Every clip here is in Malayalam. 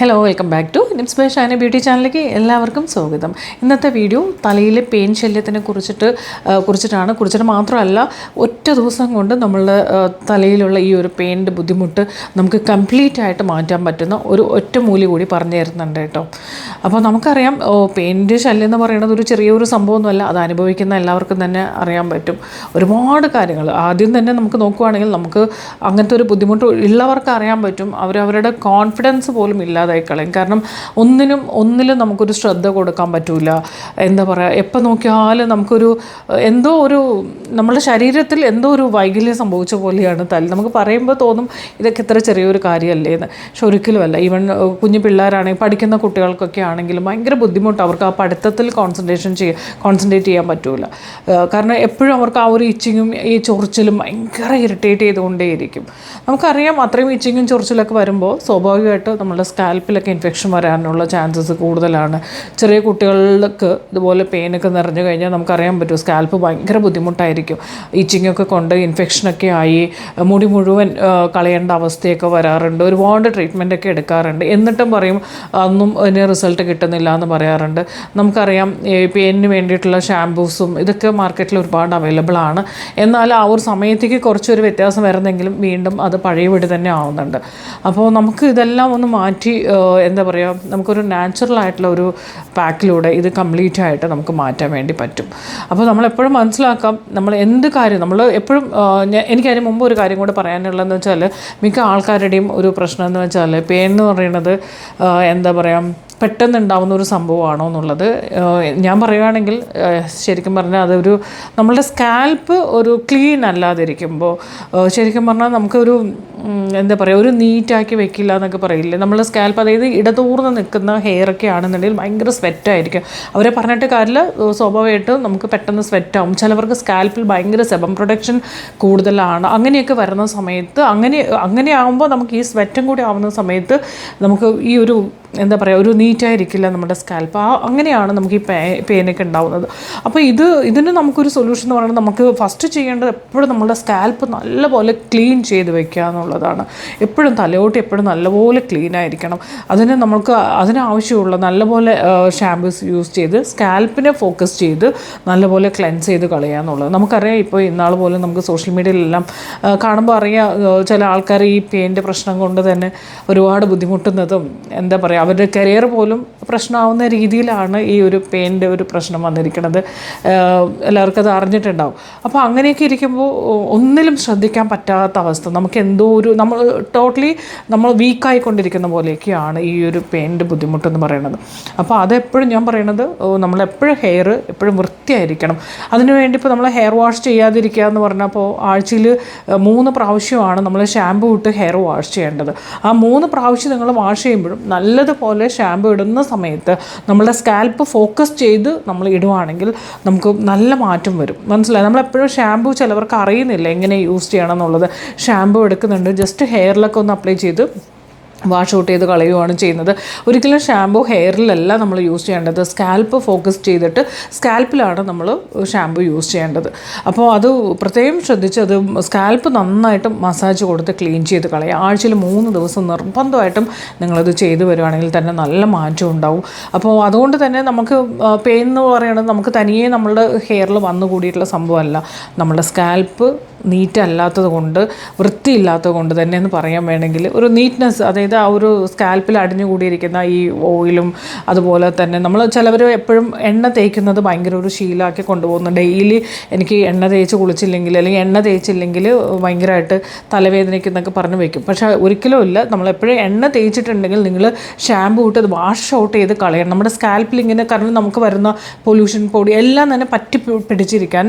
Hello welcome back to Nips by Shana beauty ചാനലിലേക്ക് എല്ലാവർക്കും സ്വാഗതം. ഇന്നത്തെ വീഡിയോ തലയിലെ പെയിൻ ശല്യത്തിനെ കുറിച്ചിട്ട് കുറിച്ചിട്ടാണ്. കുറിച്ചിട്ട് മാത്രമല്ല ദിവസം കൊണ്ട് നമ്മൾ തലയിലുള്ള ഈ ഒരു പെയിന്റെ ബുദ്ധിമുട്ട് നമുക്ക് കംപ്ലീറ്റ് ആയിട്ട് മാറ്റാൻ പറ്റുന്ന ഒരു ഒറ്റ മൂലി കൂടി പറഞ്ഞു തരുന്നുണ്ട് കേട്ടോ. അപ്പോൾ നമുക്കറിയാം പെയിന്റെ ശല്യം എന്ന് പറയുന്നത് ഒരു ചെറിയൊരു സംഭവമൊന്നുമല്ല അത് അനുഭവിക്കുന്ന എല്ലാവർക്കും തന്നെ അറിയാൻ പറ്റും. ഒരുപാട് കാര്യങ്ങൾ. ആദ്യം തന്നെ നമുക്ക് നോക്കുവാണെങ്കിൽ നമുക്ക് അങ്ങനത്തെ ഒരു ബുദ്ധിമുട്ട് ഉള്ളവർക്ക് അറിയാൻ പറ്റും. അവരവരുടെ കോൺഫിഡൻസ് പോലും ഇല്ലാതായി കളയും കാരണം ഒന്നിനും ഒന്നിലും നമുക്കൊരു ശ്രദ്ധ കൊടുക്കാൻ പറ്റില്ല എന്താ പറയുക എപ്പോൾ നോക്കിയാലും നമുക്കൊരു എന്തോ ഒരു നമ്മുടെ ശരീരത്തിൽ എന്തോ ഒരു വൈകല്യം സംഭവിച്ച പോലെയാണ് തല നമുക്ക് പറയുമ്പോൾ തോന്നും ഇതൊക്കെ ഇത്ര ചെറിയൊരു കാര്യമല്ലേ എന്ന്. പക്ഷെ ഒരിക്കലുമല്ല ഈവൻ കുഞ്ഞു പിള്ളേരാണെങ്കിൽ പഠിക്കുന്ന കുട്ടികൾക്കൊക്കെ ആണെങ്കിലും ഭയങ്കര ബുദ്ധിമുട്ട് അവർക്ക് ആ പഠിത്തത്തിൽ കോൺസെൻട്രേഷൻ ചെയ്യുക കോൺസെൻട്രേറ്റ് ചെയ്യാൻ പറ്റൂല. കാരണം എപ്പോഴും അവർക്ക് ആ ഒരു ഇച്ചിങ്ങും ഈ ചൊറിച്ചിലും ഭയങ്കര ഇറിറ്റേറ്റ് ചെയ്തുകൊണ്ടേയിരിക്കും. നമുക്കറിയാം അത്രയും ഇച്ചിങ്ങും ചൊറിച്ചിലൊക്കെ വരുമ്പോൾ സ്വാഭാവികമായിട്ട് നമ്മുടെ സ്കാൽപ്പിലൊക്കെ ഇൻഫെക്ഷൻ വരാനുള്ള ചാൻസസ് കൂടുതലാണ്. ചെറിയ കുട്ടികൾക്ക് ഇതുപോലെ പെയിനൊക്കെ നിറഞ്ഞു കഴിഞ്ഞാൽ നമുക്കറിയാൻ പറ്റും സ്കാൽപ്പ് ഭയങ്കര ബുദ്ധിമുട്ടായിരിക്കും. ഇച്ചിങ്ങൊക്കെ കൊണ്ട് ഇൻഫെക്ഷനൊക്കെ ആയി മുടി മുഴുവൻ കളയേണ്ട അവസ്ഥയൊക്കെ വരാറുണ്ട്. ഒരുപാട് ട്രീറ്റ്മെന്റ് ഒക്കെ എടുക്കാറുണ്ട്. എന്നിട്ടും പറയും അതൊന്നും അതിന് റിസൾട്ട് കിട്ടുന്നില്ല എന്ന് പറയാറുണ്ട്. നമുക്കറിയാം പെയിനിന് വേണ്ടിയിട്ടുള്ള ഷാംപൂസും ഇതൊക്കെ മാർക്കറ്റിൽ ഒരുപാട് അവൈലബിൾ ആണ്. എന്നാൽ ആ ഒരു സമയത്തേക്ക് കുറച്ചൊരു വ്യത്യാസം വരുന്നെങ്കിലും വീണ്ടും അത് പഴയപടി തന്നെ ആവുന്നുണ്ട്. അപ്പോൾ നമുക്ക് ഇതെല്ലാം ഒന്ന് മാറ്റി എന്താ പറയുക നമുക്കൊരു നാച്ചുറൽ ആയിട്ടുള്ള ഒരു പാക്കിലൂടെ ഇത് കംപ്ലീറ്റ് ആയിട്ട് നമുക്ക് മാറ്റാൻ വേണ്ടി പറ്റും. അപ്പോൾ നമ്മളെപ്പോഴും മനസ്സിലാക്കാം നമ്മൾ എന്ത് കാര്യം നമ്മൾ എപ്പോഴും എനിക്കതിന് മുമ്പ് ഒരു കാര്യം കൂടെ പറയാനുള്ളതെന്ന് വെച്ചാൽ മിക്ക ആൾക്കാരുടെയും ഒരു പ്രശ്നം എന്ന് വെച്ചാൽ പേൻ എന്ന് പറയുന്നത് എന്താ പറയുക പെട്ടെന്ന് ഉണ്ടാവുന്ന ഒരു സംഭവമാണോ എന്നുള്ളത് ഞാൻ പറയുകയാണെങ്കിൽ ശരിക്കും പറഞ്ഞാൽ അതൊരു നമ്മളുടെ സ്കാൽപ്പ് ഒരു ക്ലീൻ അല്ലാതിരിക്കുമ്പോൾ ശരിക്കും പറഞ്ഞാൽ നമുക്കൊരു എന്താ പറയുക ഒരു നീറ്റാക്കി വെക്കില്ല എന്നൊക്കെ പറയില്ലേ? നമ്മളുടെ സ്കാൽപ്പ് അതായത് ഇടതൂർന്ന് നിൽക്കുന്ന ഹെയർ ഒക്കെ ആണെന്നുണ്ടെങ്കിൽ ഭയങ്കര സ്വെറ്റായിരിക്കും. അവരെ പറഞ്ഞിട്ട് കാര്യമില്ല സ്വാഭാവികമായിട്ടും നമുക്ക് പെട്ടെന്ന് സ്വെറ്റാവും. ചിലവർക്ക് സ്കാൽപ്പിൽ ഭയങ്കര സെബം പ്രൊഡക്ഷൻ കൂടുതലാണ്. അങ്ങനെയൊക്കെ വരുന്ന സമയത്ത് അങ്ങനെ അങ്ങനെ ആകുമ്പോൾ നമുക്ക് ഈ സ്വെറ്റും കൂടി ആവുന്ന സമയത്ത് നമുക്ക് ഈ ഒരു എന്താ പറയുക ഒരു നീറ്റായിരിക്കില്ല നമ്മുടെ സ്കാൽപ്പ്. ആ അങ്ങനെയാണ് നമുക്ക് ഈ പേ പെയിനൊക്കെ ഉണ്ടാവുന്നത്. അപ്പോൾ ഇത് ഇതിന് നമുക്കൊരു സൊല്യൂഷൻ എന്ന് പറയുന്നത് നമുക്ക് ഫസ്റ്റ് ചെയ്യേണ്ടത് എപ്പോഴും നമ്മുടെ സ്കാൽപ്പ് നല്ലപോലെ ക്ലീൻ ചെയ്ത് വെക്കുക എന്നുള്ളതാണ്. എപ്പോഴും തലയോട്ട് എപ്പോഴും നല്ലപോലെ ക്ലീൻ ആയിരിക്കണം. അതിന് നമുക്ക് അതിനാവശ്യമുള്ള നല്ലപോലെ ഷാമ്പൂസ് യൂസ് ചെയ്ത് സ്കാൽപ്പിനെ ഫോക്കസ് ചെയ്ത് നല്ലപോലെ ക്ലെൻസ് ചെയ്ത് കളയുക എന്നുള്ളത്. നമുക്കറിയാം ഇപ്പോൾ ഇന്നാൾ പോലും നമുക്ക് സോഷ്യൽ മീഡിയയിലെല്ലാം കാണുമ്പോൾ അറിയാം ചില ആൾക്കാർ ഈ പെയിന്റെ പ്രശ്നം കൊണ്ട് തന്നെ ഒരുപാട് ബുദ്ധിമുട്ടുന്നതും എന്താ പറയുക അവരുടെ കരിയർ പോലും പ്രശ്നമാവുന്ന രീതിയിലാണ് ഈ ഒരു പെയിന്റെ ഒരു പ്രശ്നം വന്നിരിക്കുന്നത്. എല്ലാവർക്കും അത് അറിഞ്ഞിട്ടുണ്ടാവും. അപ്പോൾ അങ്ങനെയൊക്കെ ഇരിക്കുമ്പോൾ ഒന്നിലും ശ്രദ്ധിക്കാൻ പറ്റാത്ത അവസ്ഥ. നമുക്ക് എന്തോ ഒരു നമ്മൾ ടോട്ടലി നമ്മൾ വീക്കായിക്കൊണ്ടിരിക്കുന്ന പോലെയൊക്കെയാണ് ഈ ഒരു പെയിന്റെ ബുദ്ധിമുട്ടെന്ന് പറയുന്നത്. അപ്പോൾ അതെപ്പോഴും ഞാൻ പറയുന്നത് നമ്മളെപ്പോഴും ഹെയർ എപ്പോഴും വൃത്തിയായിരിക്കണം. അതിനുവേണ്ടി ഇപ്പോൾ നമ്മൾ ഹെയർ വാഷ് ചെയ്യാതിരിക്കുക എന്ന് പറഞ്ഞപ്പോൾ ആഴ്ചയിൽ മൂന്ന് പ്രാവശ്യമാണ് നമ്മൾ ഷാമ്പു ഇട്ട് ഹെയർ വാഷ് ചെയ്യേണ്ടത്. ആ മൂന്ന് പ്രാവശ്യം നിങ്ങൾ വാഷ് ചെയ്യുമ്പോഴും നല്ലതുപോലെ ഷാമ്പു ഇടുന്ന സമയത്ത് നമ്മുടെ സ്കാൽപ്പ് ഫോക്കസ് ചെയ്ത് നമ്മൾ ഇടുവാണെങ്കിൽ നമുക്ക് നല്ല മാറ്റം വരും. മനസ്സിലായി? നമ്മളെപ്പോഴും ഷാമ്പു ചിലവർക്ക് അറിയുന്നില്ല എങ്ങനെ യൂസ് ചെയ്യണം എന്നുള്ളത്. ഷാമ്പു എടുക്കുന്നുണ്ട്. ജസ്റ്റ് ഹെയറിലൊക്കെ ഒന്ന് അപ്ലൈ ചെയ്ത് വാഷ് ഔട്ട് ചെയ്ത് കളയുകയാണ് ചെയ്യുന്നത്. ഒരിക്കലും ഷാമ്പു ഹെയറിലല്ല നമ്മൾ യൂസ് ചെയ്യേണ്ടത്. സ്കാൽപ്പ് ഫോക്കസ് ചെയ്തിട്ട് സ്കാൽപ്പിലാണ് നമ്മൾ ഷാമ്പു യൂസ് ചെയ്യേണ്ടത്. അപ്പോൾ അത് പ്രത്യേകം ശ്രദ്ധിച്ച് അത് സ്കാൽപ്പ് നന്നായിട്ട് മസാജ് കൊടുത്ത് ക്ലീൻ ചെയ്ത് കളയുക. ആഴ്ചയിൽ മൂന്ന് ദിവസം നിർബന്ധമായിട്ടും നിങ്ങളത് ചെയ്തു വരുവാണെങ്കിൽ തന്നെ നല്ല മാറ്റം ഉണ്ടാവും. അപ്പോൾ അതുകൊണ്ട് തന്നെ നമുക്ക് പെയിൻ എന്ന് പറയുന്നത് നമുക്ക് തനിയെ നമ്മളുടെ ഹെയറിൽ വന്നു കൂടിയിട്ടുള്ള സംഭവമല്ല. നമ്മുടെ സ്കാൽപ്പ് നീറ്റ് അല്ലാത്തത് കൊണ്ട് വൃത്തിയില്ലാത്തത് കൊണ്ട് തന്നെ എന്ന് പറയാൻ വേണമെങ്കിൽ ഒരു നീറ്റ്നെസ് അതായത് ആ ഒരു സ്കാൽപ്പിൽ അടിഞ്ഞുകൂടിയിരിക്കുന്ന ഈ ഓയിലും അതുപോലെ തന്നെ നമ്മൾ ചിലവർ എപ്പോഴും എണ്ണ തേക്കുന്നത് ഭയങ്കര ഒരു ശീലമാക്കി കൊണ്ടുപോകുന്നു. ഡെയിലി എനിക്ക് എണ്ണ തേച്ച് കുളിച്ചില്ലെങ്കിൽ അല്ലെങ്കിൽ എണ്ണ തേച്ചില്ലെങ്കിൽ ഭയങ്കരമായിട്ട് തലവേദനയ്ക്കെന്നൊക്കെ പറഞ്ഞു വെക്കും. പക്ഷേ ഒരിക്കലും ഇല്ല. നമ്മളെപ്പോഴും എണ്ണ തേച്ചിട്ടുണ്ടെങ്കിൽ നിങ്ങൾ ഷാമ്പു ഇട്ട് അത് വാഷ് ഔട്ട് ചെയ്ത് കളയണം. നമ്മുടെ സ്കാൽപ്പിൽ ഇങ്ങനെ കാരണം നമുക്ക് വരുന്ന പൊല്യൂഷൻ പൊടി എല്ലാം തന്നെ പറ്റി പിടിച്ചിരിക്കാൻ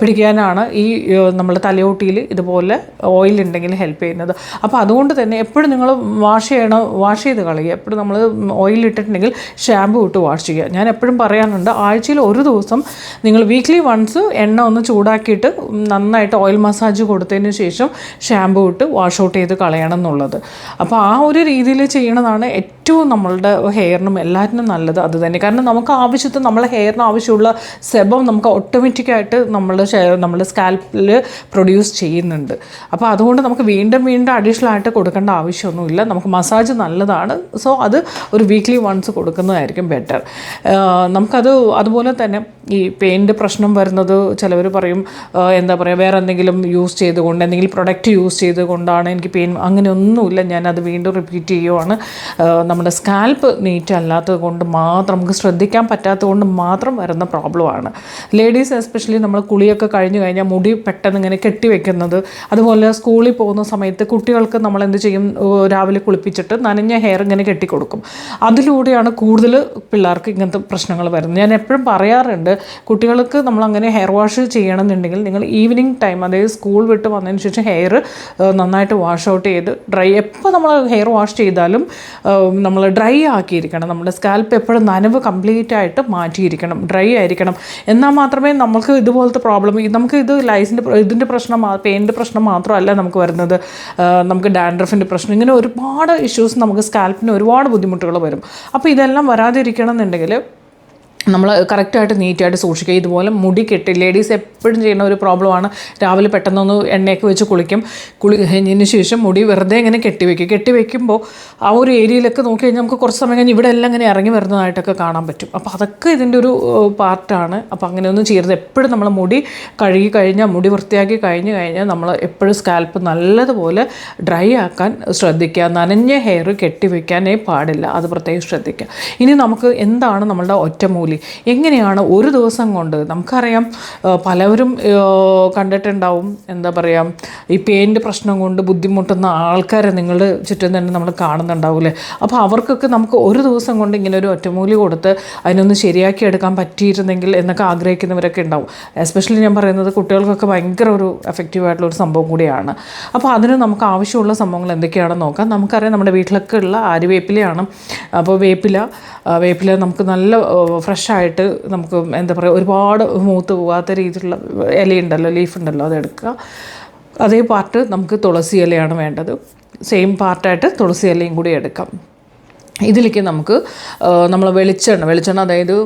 പിടിക്കാനാണ് ഈ ആ, തലയോട്ടിയിൽ ഇതുപോലെ ഓയിൽ ഉണ്ടെങ്കിൽ ഹെൽപ്പ് ചെയ്യുന്നത്. അപ്പോൾ അതുകൊണ്ട് തന്നെ എപ്പോഴും നിങ്ങൾ വാഷ് ചെയ്യണം വാഷ് ചെയ്ത് കളയുക. എപ്പോഴും നമ്മൾ ഓയിൽ ഇട്ടിട്ടുണ്ടെങ്കിൽ ഷാമ്പു ഇട്ട് വാഷ് ചെയ്യുക. ഞാൻ എപ്പോഴും പറയാറുണ്ട് ആഴ്ചയിൽ ഒരു ദിവസം നിങ്ങൾ വീക്ക്ലി വൺസ് എണ്ണ ഒന്ന് ചൂടാക്കിയിട്ട് നന്നായിട്ട് ഓയിൽ മസാജ് കൊടുത്തതിന് ശേഷം ഷാമ്പു ഇട്ട് വാഷ് ഔട്ട് ചെയ്ത് കളയണം എന്നുള്ളത്. അപ്പോൾ ആ ഒരു രീതിയിൽ ചെയ്യണതാണ് ഏറ്റവും നമ്മളുടെ ഹെയറിനും എല്ലാറ്റിനും നല്ലത്. അത് തന്നെ. കാരണം നമുക്ക് ആവശ്യത്തിന് നമ്മളെ ഹെയറിന് ആവശ്യമുള്ള സെബം നമുക്ക് ഓട്ടോമാറ്റിക്കായിട്ട് നമ്മളുടെ നമ്മുടെ സ്കാൽപ്പിൽ പ്രൊഡ്യൂസ് ചെയ്യുന്നുണ്ട്. അപ്പോൾ അതുകൊണ്ട് നമുക്ക് വീണ്ടും വീണ്ടും അഡീഷണൽ ആയിട്ട് കൊടുക്കേണ്ട ആവശ്യമൊന്നുമില്ല. നമുക്ക് മസാജ് നല്ലതാണ്. സോ അത് ഒരു വീക്ക്ലി വൺസ് കൊടുക്കുന്നതായിരിക്കും ബെറ്റർ നമുക്കത് അതുപോലെ തന്നെ ഈ പെയിന്റ് പ്രശ്നം വരുന്നത് ചിലവർ പറയും എന്താ പറയുക വേറെ എന്തെങ്കിലും യൂസ് ചെയ്തുകൊണ്ട് എന്തെങ്കിലും പ്രൊഡക്റ്റ് യൂസ് ചെയ്തുകൊണ്ടാണ് എനിക്ക് പെയിൻ അങ്ങനെയൊന്നുമില്ല. ഞാനത് വീണ്ടും റിപ്പീറ്റ് ചെയ്യുവാണ്. നമ്മുടെ സ്കാൽപ്പ് നീറ്റ് അല്ലാത്തത് കൊണ്ട് മാത്രം നമുക്ക് ശ്രദ്ധിക്കാൻ പറ്റാത്തത് കൊണ്ട് മാത്രം വരുന്ന പ്രോബ്ലമാണ് ലേഡീസ് എസ്പെഷ്യലി നമ്മൾ കുളിയൊക്കെ കഴിഞ്ഞ് കഴിഞ്ഞാൽ മുടി പെട്ടെന്ന് ഇങ്ങനെ കെട്ടി വെക്കുന്നത് അതുപോലെ സ്കൂളിൽ പോകുന്ന സമയത്ത് കുട്ടികൾക്ക് നമ്മൾ എന്ത് ചെയ്യും? രാവിലെ കുളിപ്പിച്ചിട്ട് നനഞ്ഞ ഹെയർ ഇങ്ങനെ കെട്ടിക്കൊടുക്കും. അതിലൂടെയാണ് കൂടുതൽ പിള്ളേർക്ക് ഇങ്ങനത്തെ പ്രശ്നങ്ങൾ വരുന്നത്. ഞാൻ എപ്പോഴും പറയാറുണ്ട് കുട്ടികൾക്ക് നമ്മൾ അങ്ങനെ ഹെയർ വാഷ് ചെയ്യണമെന്നുണ്ടെങ്കിൽ നിങ്ങൾ ഈവനിങ് ടൈം അതായത് സ്കൂൾ വിട്ട് വന്നതിന് ശേഷം ഹെയർ നന്നായിട്ട് വാഷ് ഔട്ട് ചെയ്ത് ഡ്രൈ എപ്പോൾ നമ്മൾ ഹെയർ വാഷ് ചെയ്താലും നമ്മൾ ഡ്രൈ ആക്കിയിരിക്കണം. നമ്മുടെ സ്കാൽപ്പ് എപ്പോഴും നനവ് കംപ്ലീറ്റ് ആയിട്ട് മാറ്റിയിരിക്കണം. ഡ്രൈ ആയിരിക്കണം. എന്നാൽ മാത്രമേ നമുക്ക് ഇതുപോലത്തെ പ്രോബ്ലം നമുക്ക് ഇത് ലൈസിന്റെ ഇതിന്റെ പ്രശ്നം പെയിന്റെ പ്രശ്നം മാത്രമല്ല നമുക്ക് വരുന്നത്. നമുക്ക് ഡാൻഡ്രഫിന്റെ പ്രശ്നം. ഇങ്ങനെ ഒരുപാട് ഇഷ്യൂസ് നമുക്ക് സ്കാൽപ്പിന് ഒരുപാട് ബുദ്ധിമുട്ടുകൾ വരും. അപ്പോൾ ഇതെല്ലാം വരാതിരിക്കണം എന്നുണ്ടെങ്കിൽ നമ്മൾ കറക്റ്റായിട്ട് നീറ്റായിട്ട് സൂക്ഷിക്കുക. ഇതുപോലെ മുടി കെട്ടി ലേഡീസ് എപ്പോഴും ചെയ്യുന്ന ഒരു പ്രോബ്ലമാണ്. രാവിലെ പെട്ടെന്നൊന്ന് എണ്ണയൊക്കെ വെച്ച് കുളിക്കും. കുളി കഴിഞ്ഞതിന് ശേഷം മുടി വെറുതെ ഇങ്ങനെ കെട്ടിവെക്കും കെട്ടിവെക്കുമ്പോൾ കെട്ടി വെക്കുമ്പോൾ ആ ഒരു ഏരിയയിലൊക്കെ നോക്കി കഴിഞ്ഞാൽ നമുക്ക് കുറച്ച് സമയം കഴിഞ്ഞ് ഇവിടെ എല്ലാം ഇങ്ങനെ ഇറങ്ങി വരുന്നതായിട്ടൊക്കെ കാണാൻ പറ്റും. അപ്പോൾ അതൊക്കെ ഇതിന്റെ ഒരു പാർട്ടാണ്. അപ്പോൾ അങ്ങനെയൊന്നും ചെയ്യരുത്. എപ്പോഴും നമ്മൾ മുടി കഴുകി കഴിഞ്ഞാൽ മുടി വൃത്തിയാക്കി കഴിഞ്ഞ് കഴിഞ്ഞാൽ നമ്മൾ എപ്പോഴും സ്കാൽപ്പ് നല്ലതുപോലെ ഡ്രൈ ആക്കാൻ ശ്രദ്ധിക്കുക. നനഞ്ഞ ഹെയർ കെട്ടിവെക്കാനേ പാടില്ല. അത് പ്രത്യേകം ശ്രദ്ധിക്കുക. ഇനി നമുക്ക് എന്താണ് നമ്മളുടെ ഒറ്റമൂലി? എങ്ങനെയാണ് ഒരു ദിവസം കൊണ്ട് നമുക്കറിയാം പലവരും കണ്ടിട്ടുണ്ടാവും. എന്താ പറയുക ഈ പെയിന്റ് പ്രശ്നം കൊണ്ട് ബുദ്ധിമുട്ടുന്ന ആൾക്കാരെ നിങ്ങൾ ചുറ്റും തന്നെ നമ്മൾ കാണുന്നുണ്ടാവില്ലേ അപ്പോൾ അവർക്കൊക്കെ നമുക്ക് ഒരു ദിവസം കൊണ്ട് ഇങ്ങനെ ഒരു ഒറ്റമൂലി കൊടുത്ത് അതിനൊന്ന് ശരിയാക്കി എടുക്കാൻ പറ്റിയിരുന്നെങ്കിൽ എന്നൊക്കെ ആഗ്രഹിക്കുന്നവരൊക്കെ ഉണ്ടാവും. എസ്പെഷ്യലി ഞാൻ പറയുന്നത് കുട്ടികൾക്കൊക്കെ ഭയങ്കര ഒരു എഫക്റ്റീവ് ആയിട്ടുള്ള ഒരു സംഭവം കൂടിയാണ്. അപ്പോൾ അതിന് നമുക്ക് ആവശ്യമുള്ള സംഭവങ്ങൾ എന്തൊക്കെയാണെന്ന് നോക്കാം. നമുക്കറിയാം നമ്മുടെ വീട്ടിലൊക്കെ ഉള്ള ആര്യവേപ്പിലയാണ് അപ്പോൾ വേപ്പില വേപ്പില നമുക്ക് നല്ല ഫ്രഷ് ആയിട്ട് നമുക്ക് എന്താ പറയുക ഒരുപാട് മൂത്ത് പോകാത്ത രീതിയിലുള്ള ഇലയുണ്ടല്ലോ ലീഫ് ഉണ്ടല്ലോ അതെടുക്കുക. അതേ പാർട്ട് നമുക്ക് തുളസി ഇലയാണ് വേണ്ടത്. സെയിം പാർട്ടായിട്ട് തുളസി ഇലയും കൂടി എടുക്കാം. ഇതിലേക്ക് നമുക്ക് നമ്മൾ വെളിച്ചെണ്ണ വെളിച്ചെണ്ണ അതായത്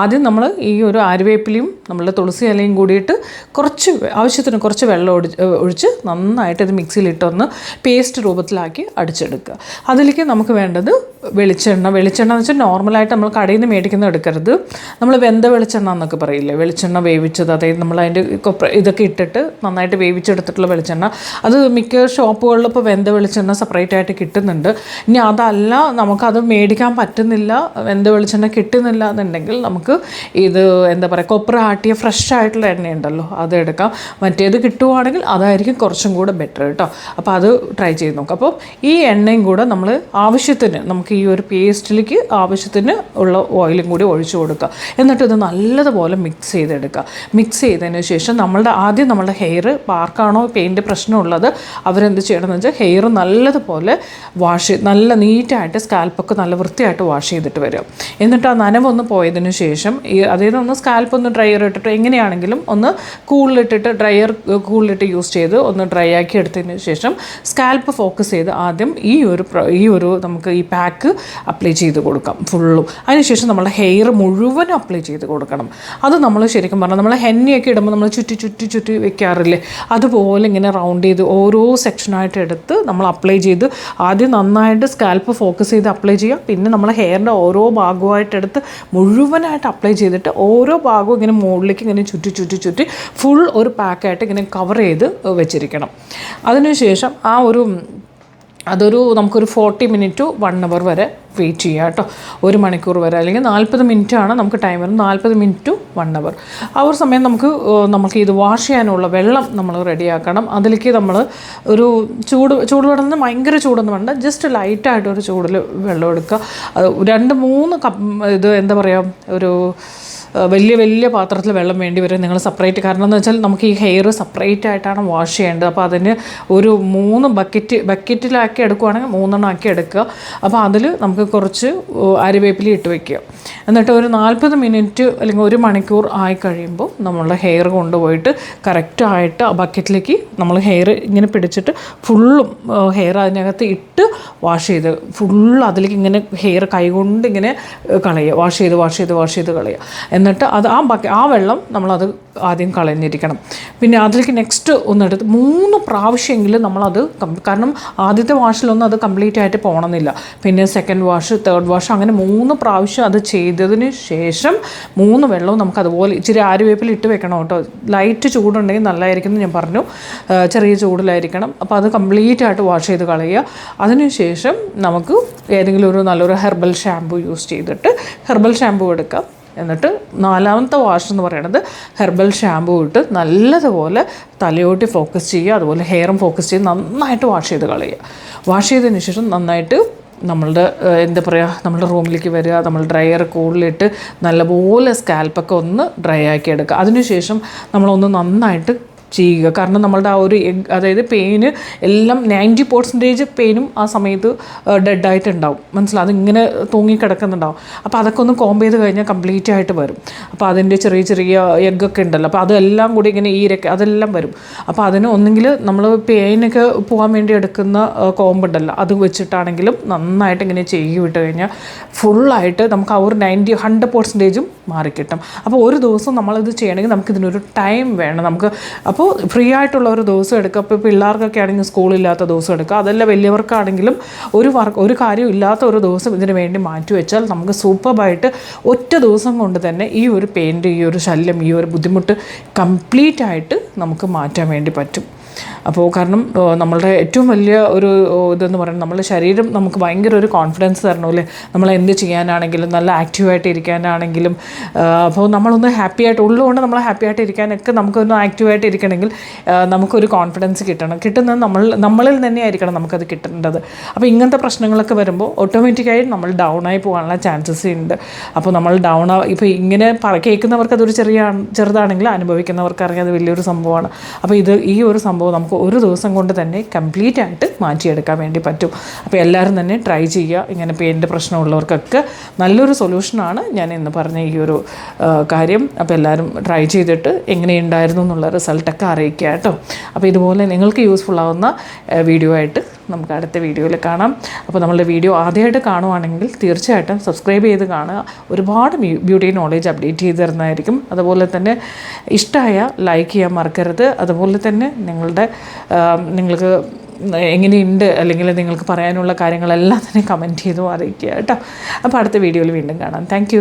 ആദ്യം നമ്മൾ ഈ ഒരു ആര്യവേപ്പിലയും നമ്മളുടെ തുളസി ഇലയും കൂടിയിട്ട് കുറച്ച് ആവശ്യത്തിന് കുറച്ച് വെള്ളം ഒടി ഒഴിച്ച് നന്നായിട്ട് ഇത് മിക്സിയിലിട്ടൊന്ന് പേസ്റ്റ് രൂപത്തിലാക്കി അടിച്ചെടുക്കുക. അതിലേക്ക് നമുക്ക് വേണ്ടത് വെളിച്ചെണ്ണ. വെളിച്ചെണ്ണ എന്ന് വെച്ചാൽ നോർമലായിട്ട് നമ്മൾ കടയിൽ നിന്ന് മേടിക്കുന്ന എടുക്കരുത്. നമ്മൾ വെന്ത വെളിച്ചെണ്ണ എന്നൊക്കെ പറയില്ലേ? വെളിച്ചെണ്ണ വേവിച്ചത് അതായത് നമ്മൾ അതിന്റെ ഇതൊക്കെ ഇട്ടിട്ട് നന്നായിട്ട് വേവിച്ചെടുത്തിട്ടുള്ള വെളിച്ചെണ്ണ. അത് മിക്ക ഷോപ്പുകളിലും ഇപ്പോൾ വെന്ത വെളിച്ചെണ്ണ സെപ്പറേറ്റ് ആയിട്ട് കിട്ടുന്നുണ്ട്. ഇനി അതല്ല നമുക്കത് മേടിക്കാൻ പറ്റുന്നില്ല വെന്ത വെളിച്ചെണ്ണ കിട്ടുന്നില്ല എന്നുണ്ടെങ്കിൽ നമുക്ക് ഇത് എന്താ പറയുക കൊപ്ര ആട്ടിയ ഫ്രഷ് ആയിട്ടുള്ള എണ്ണയുണ്ടല്ലോ അത് എടുക്കാം. മറ്റേത് കിട്ടുവാണെങ്കിൽ അതായിരിക്കും കുറച്ചും കൂടെ ബെറ്റർ കേട്ടോ അപ്പോൾ അത് ട്രൈ ചെയ്ത് നോക്കാം. അപ്പോൾ ഈ എണ്ണയും കൂടെ നമ്മൾ ആവശ്യത്തിന് നമുക്ക് ഈ ഒരു പേസ്റ്റിലേക്ക് ആവശ്യത്തിന് ഉള്ള ഓയിലും കൂടി ഒഴിച്ചു കൊടുക്കുക. എന്നിട്ട് ഇത് നല്ലതുപോലെ മിക്സ് ചെയ്തെടുക്കുക. മിക്സ് ചെയ്തതിന് ശേഷം നമ്മളുടെ ആദ്യം നമ്മളുടെ ഹെയർ പാർക്കാണോ പെയിന്റ് പ്രശ്നമുള്ളത് അവരെന്ത് ചെയ്യണമെന്ന് വെച്ചാൽ ഹെയർ നല്ലതുപോലെ വാഷ് നല്ല നീറ്റായിട്ട് സ്കാൽപ്പൊക്കെ നല്ല വൃത്തിയായിട്ട് വാഷ് ചെയ്തിട്ട് വരും എന്നിട്ട് ആ നനവൊന്ന് പോയതിന് ശേഷം ഈ അതായത് ഒന്ന് സ്കാൽപ്പ് ഒന്ന് ഡ്രയർ ഇട്ടിട്ട് എങ്ങനെയാണെങ്കിലും ഒന്ന് കൂളിലിട്ടിട്ട് ഡ്രയർ കൂളിലിട്ട് യൂസ് ചെയ്ത് ഒന്ന് ഡ്രൈ ആക്കി എടുത്തതിന് ശേഷം സ്കാൽപ്പ് ഫോക്കസ് ചെയ്ത് ആദ്യം ഈ ഒരു ഈ ഒരു നമുക്ക് ഈ പാക്ക് അപ്ലൈ ചെയ്ത് കൊടുക്കാം ഫുള്ളും അതിനുശേഷം നമ്മുടെ ഹെയർ മുഴുവൻ അപ്ലൈ ചെയ്ത് കൊടുക്കണം. അത് നമ്മൾ ശരിക്കും പറഞ്ഞാൽ നമ്മൾ ഹെന്നയൊക്കെ ഇടുമ്പോൾ നമ്മൾ ചുറ്റി ചുറ്റി ചുറ്റി വെക്കാറില്ലേ? അതുപോലെ ഇങ്ങനെ റൗണ്ട് ചെയ്ത് ഓരോ സെക്ഷനായിട്ട് എടുത്ത് നമ്മൾ അപ്ലൈ ചെയ്ത് ആദ്യം നന്നായിട്ട് സ്കാൽപ്പ് ഫോക്കസ് ചെയ്ത് അപ്ലൈ ചെയ്യുക പിന്നെ നമ്മൾ ഹെയറിന്റെ ഓരോ ഭാഗമായിട്ട് എടുത്ത് മുഴുവനായിട്ട് അപ്ലൈ ചെയ്തിട്ട് ഓരോ ഭാഗവും ഇങ്ങനെ മുകളിലേക്ക് ഇങ്ങനെ ചുറ്റി ചുറ്റി ചുറ്റി ഫുൾ ഒരു പാക്കായിട്ട് ഇങ്ങനെ കവർ ചെയ്ത് വെച്ചിരിക്കണം. അതിനുശേഷം ആ ഒരു അതൊരു നമുക്കൊരു forty minute to one hour വരെ വെയിറ്റ് ചെയ്യുക കേട്ടോ. ഒരു മണിക്കൂർ വരെ അല്ലെങ്കിൽ നാൽപ്പത് ആണ് നമുക്ക് ടൈം ടൈമർ നാൽപ്പത് മിനിറ്റ് ടു വൺ അവർ ആ ഒരു സമയം നമുക്ക് നമുക്ക് ഇത് വാഷ് ചെയ്യാനുള്ള വെള്ളം നമ്മൾ റെഡിയാക്കണം അതിലേക്ക് നമ്മൾ ഒരു ചൂട് ചൂടുവെള്ളം വെള്ളം ഭയങ്കര ചൂടൊന്നും വേണ്ട. ജസ്റ്റ് ലൈറ്റായിട്ടൊരു ചൂടിൽ വെള്ളം എടുക്കുക. രണ്ട് മൂന്ന് കപ്പ് ഇത് എന്താ പറയുക ഒരു വലിയ വലിയ പാത്രത്തിൽ വെള്ളം വേണ്ടി വരും. നിങ്ങൾ സെപ്പറേറ്റ് കാരണം എന്ന് വെച്ചാൽ നമുക്ക് ഈ ഹെയർ സെപ്പറേറ്റ് ആയിട്ടാണ് വാഷ് ചെയ്യേണ്ടത്. അപ്പോൾ അതിന് ഒരു മൂന്ന് ബക്കറ്റ് ബക്കറ്റിലാക്കി എടുക്കുവാണെങ്കിൽ മൂന്നെണ്ണം ആക്കി എടുക്കുക. അപ്പോൾ അതിൽ നമുക്ക് കുറച്ച് അരിവേപ്പില ഇട്ട് വയ്ക്കുക എന്നിട്ട് ഒരു നാൽപ്പത് മിനിറ്റ് അല്ലെങ്കിൽ ഒരു മണിക്കൂർ ആയി കഴിയുമ്പോൾ നമ്മളുടെ ഹെയർ കൊണ്ടുപോയിട്ട് കറക്റ്റായിട്ട് ആ ബക്കറ്റിലേക്ക് നമ്മൾ ഹെയർ ഇങ്ങനെ പിടിച്ചിട്ട് ഫുള്ളും ഹെയർ അതിനകത്ത് ഇട്ട് വാഷ് ചെയ്ത് ഫുള്ള് അതിലേക്ക് ഇങ്ങനെ ഹെയർ കൈകൊണ്ട് ഇങ്ങനെ കളയുക. വാഷ് ചെയ്ത് വാഷ് ചെയ്ത് വാഷ് ചെയ്ത് കളയുക. എന്നിട്ട് അത് ആ ബക്ക ആ വെള്ളം നമ്മളത് ആദ്യം കളഞ്ഞിരിക്കണം. പിന്നെ അതിലേക്ക് നെക്സ്റ്റ് ഒന്നെടുത്ത് മൂന്ന് പ്രാവശ്യമെങ്കിലും നമ്മളത് കാരണം ആദ്യത്തെ വാഷിലൊന്നും അത് കംപ്ലീറ്റ് ആയിട്ട് പോകണമെന്നില്ല പിന്നെ സെക്കൻഡ് വാഷ് തേർഡ് വാഷ് അങ്ങനെ മൂന്ന് പ്രാവശ്യം അത് ചെയ്തതിന് ശേഷം മൂന്ന് വെള്ളവും നമുക്ക് അതുപോലെ ഇച്ചിരി ആരുവേപ്പിൽ ഇട്ട് വെക്കണം കേട്ടോ. ലൈറ്റ് ചൂടുണ്ടെങ്കിൽ നല്ലതായിരിക്കും എന്ന് ഞാൻ പറഞ്ഞു. ചെറിയ ചൂടിലായിരിക്കണം. അപ്പോൾ അത് കംപ്ലീറ്റ് ആയിട്ട് വാഷ് ചെയ്ത് കളയുക. അതിനുശേഷം നമുക്ക് ഏതെങ്കിലും ഒരു നല്ലൊരു ഹെർബൽ ഷാമ്പു യൂസ് ചെയ്തിട്ട് ഹെർബൽ ഷാമ്പു എടുക്കാം. എന്നിട്ട് നാലാമത്തെ വാഷ് എന്ന് പറയുന്നത് ഹെർബൽ ഷാമ്പൂ ഇട്ട് നല്ലതുപോലെ തലയോട്ടി ഫോക്കസ് ചെയ്യുക അതുപോലെ ഹെയറും ഫോക്കസ് ചെയ്ത് നന്നായിട്ട് വാഷ് ചെയ്ത് കളയുക. വാഷ് ചെയ്തതിന് ശേഷം നന്നായിട്ട് നമ്മളുടെ എന്താ പറയുക നമ്മളുടെ റൂമിലേക്ക് വരിക നമ്മൾ ഡ്രയർ കൂടുതലിട്ട് നല്ലപോലെ സ്കാൽപ്പൊക്കെ ഒന്ന് ഡ്രൈ ആക്കി എടുക്കുക. അതിനുശേഷം നമ്മളൊന്ന് നന്നായിട്ട് ചെയ്യുക. കാരണം നമ്മളുടെ ആ ഒരു അതായത് പെയിന് എല്ലാം നയന്റി പെർസെന്റേജ് പെയിനും ആ സമയത്ത് ഡെഡായിട്ടുണ്ടാവും മനസ്സിലാവും അതിങ്ങനെ തൂങ്ങിക്കിടക്കുന്നുണ്ടാവും അപ്പോൾ അതൊക്കെ ഒന്ന് കോമ്പ് ചെയ്ത് കഴിഞ്ഞാൽ കംപ്ലീറ്റ് ആയിട്ട് വരും. അപ്പോൾ അതിന്റെ ചെറിയ ചെറിയ എഗ്ഗൊക്കെ ഉണ്ടല്ലോ. അപ്പോൾ അതെല്ലാം കൂടി ഇങ്ങനെ ഈരൊക്കെ അതെല്ലാം വരും. അപ്പോൾ അതിന് ഒന്നെങ്കിൽ നമ്മൾ പെയിനൊക്കെ പോകാൻ വേണ്ടി എടുക്കുന്ന കോമ്പ് ഉണ്ടല്ലോ. അത് വെച്ചിട്ടാണെങ്കിലും നന്നായിട്ട് ഇങ്ങനെ ചെയ്യി വിട്ട് കഴിഞ്ഞാൽ ഫുള്ളായിട്ട് നമുക്ക് ആ ഒരു നയന്റി ഹൺഡ്രഡ് പെർസെന്റേജും മാറിക്കിട്ടും. അപ്പോൾ ഒരു ദിവസം നമ്മളിത് ചെയ്യണമെങ്കിൽ നമുക്ക് ഇതിനൊരു ടൈം വേണം. നമുക്ക് അപ്പോൾ ഫ്രീ ആയിട്ടുള്ള ഒരു ദിവസം എടുക്കുക. ഇപ്പോൾ പിള്ളേർക്കൊക്കെ ആണെങ്കിൽ സ്കൂളില്ലാത്ത ദിവസം എടുക്കുക. അതല്ല വലിയവർക്കാണെങ്കിലും ഒരു വർക്ക് ഒരു കാര്യം ഇല്ലാത്ത ഒരു ദിവസം ഇതിന് വേണ്ടി മാറ്റി വെച്ചാൽ നമുക്ക് സൂപ്പർബായിട്ട് ഒറ്റ ദിവസം കൊണ്ട് തന്നെ ഈ ഒരു പെയിന്റ് ഈ ഒരു ശല്യം ഈ ഒരു ബുദ്ധിമുട്ട് കംപ്ലീറ്റ് ആയിട്ട് നമുക്ക് മാറ്റാൻ വേണ്ടി പറ്റും. അപ്പോൾ കാരണം നമ്മളുടെ ഏറ്റവും വലിയ ഒരു ഇതെന്ന് പറയുന്നത് നമ്മുടെ ശരീരം നമുക്ക് ഭയങ്കര ഒരു കോൺഫിഡൻസ് തരണം അല്ലേ? നമ്മൾ എന്ത് ചെയ്യാനാണെങ്കിലും നല്ല ആക്റ്റീവായിട്ട് ഇരിക്കാനാണെങ്കിലും അപ്പോൾ നമ്മളൊന്ന് ഹാപ്പി ആയിട്ട് ഉള്ളുകൊണ്ട് നമ്മൾ ഹാപ്പി ആയിട്ട് ഇരിക്കാനൊക്കെ നമുക്കൊന്ന് ആക്റ്റീവായിട്ട് ഇരിക്കണമെങ്കിൽ നമുക്കൊരു കോൺഫിഡൻസ് കിട്ടണം. കിട്ടുന്നത് നമ്മൾ നമ്മളിൽ തന്നെ ആയിരിക്കണം നമുക്കത് കിട്ടേണ്ടത്. അപ്പോൾ ഇങ്ങനത്തെ പ്രശ്നങ്ങളൊക്കെ വരുമ്പോൾ ഓട്ടോമാറ്റിക്കായി നമ്മൾ ഡൗൺ ആയി പോകാനുള്ള ചാൻസസ് ഉണ്ട്. അപ്പോൾ നമ്മൾ ഡൗൺ ഇപ്പോൾ ഇങ്ങനെ കേൾക്കുന്നവർക്ക് അതൊരു ചെറിയ ചെറുതാണെങ്കിൽ അനുഭവിക്കുന്നവർക്ക് അറിയാം അത് വലിയൊരു സംഭവമാണ്. അപ്പോൾ ഇത് ഈ ഒരു സംഭവം നമുക്ക് ഒരു ദിവസം കൊണ്ട് തന്നെ കംപ്ലീറ്റ് ആയിട്ട് മാറ്റിയെടുക്കാൻ വേണ്ടി പറ്റും. അപ്പോൾ എല്ലാവരും തന്നെ ട്രൈ ചെയ്യുക. ഇങ്ങനെ പെയിന്റെ പ്രശ്നമുള്ളവർക്കൊക്കെ നല്ലൊരു സൊല്യൂഷനാണ് ഞാൻ ഇന്ന് പറഞ്ഞ ഈ ഒരു കാര്യം. അപ്പോൾ എല്ലാവരും ട്രൈ ചെയ്തിട്ട് എങ്ങനെയുണ്ടായിരുന്നു എന്നുള്ള റിസൾട്ടൊക്കെ അറിയിക്കുക കേട്ടോ. അപ്പോൾ ഇതുപോലെ നിങ്ങൾക്ക് യൂസ്ഫുൾ ആവുന്ന വീഡിയോ ആയിട്ട് നമുക്ക് അടുത്ത വീഡിയോയിൽ കാണാം. അപ്പോൾ നമ്മളുടെ വീഡിയോ ആദ്യമായിട്ട് കാണുവാണെങ്കിൽ തീർച്ചയായിട്ടും സബ്സ്ക്രൈബ് ചെയ്ത് കാണുക. ഒരുപാട് ബ്യൂട്ടി നോളേജ് അപ്ഡേറ്റ് ചെയ്ത് തരുന്നതായിരിക്കും അതുപോലെ തന്നെ ഇഷ്ടമായ ലൈക്ക് ചെയ്യാൻ മറക്കരുത്. അതുപോലെ തന്നെ നിങ്ങളുടെ നിങ്ങൾക്ക് എങ്ങനെയുണ്ട് അല്ലെങ്കിൽ നിങ്ങൾക്ക് പറയാനുള്ള കാര്യങ്ങളെല്ലാം തന്നെ കമന്റ് ചെയ്തു അറിയിക്കുക കേട്ടോ. അപ്പോൾ അടുത്ത വീഡിയോയിൽ വീണ്ടും കാണാം. താങ്ക്